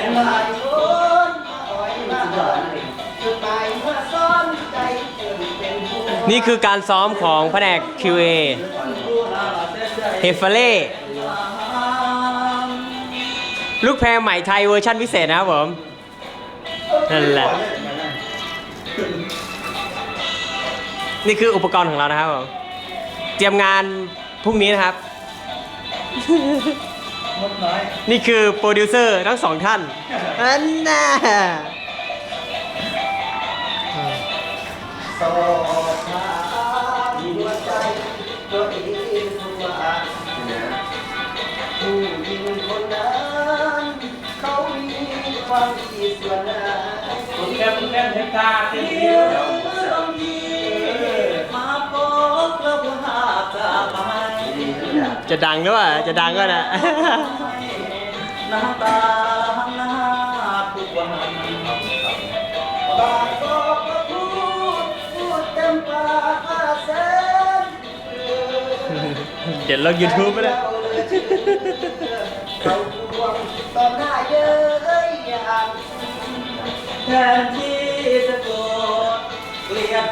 ยหลายคนมาอ่อยมาอ่อยจุดหมายมาซ้อนใจเกิดเป็นผู้นี่คือการซ้อมของแผนก QA เฮฟเฟเล่ลูกแพรใหม่ไทยเวอร์ชันพิเศษนะครับผม นั่นแหละ นี่คืออุปกรณ์ของเรานะครับผม เตรียมงานพรุ่งนี้นะครับ มดน้อยนี่คือโปรดิวเซอร์ทั้งสองท่านอันน่ะสอบถามหัวใจตัวเองว่าผู้หญิงคนนั้นเขามีความคิดส่วนไหนคุณแก้มคุณแก้มเทปตาเต็มเดีที่ยว จะดังหรือเปล่าจะดังก็นะน้ำตาหน้าทุกวันปากก็พูดพูดเต็มปากอาเซนเดี๋ยวลง YouTube ไปเลยเขาทวงตอนหน้าเย้ยอย่างแทนที่จะโกรธเกลียด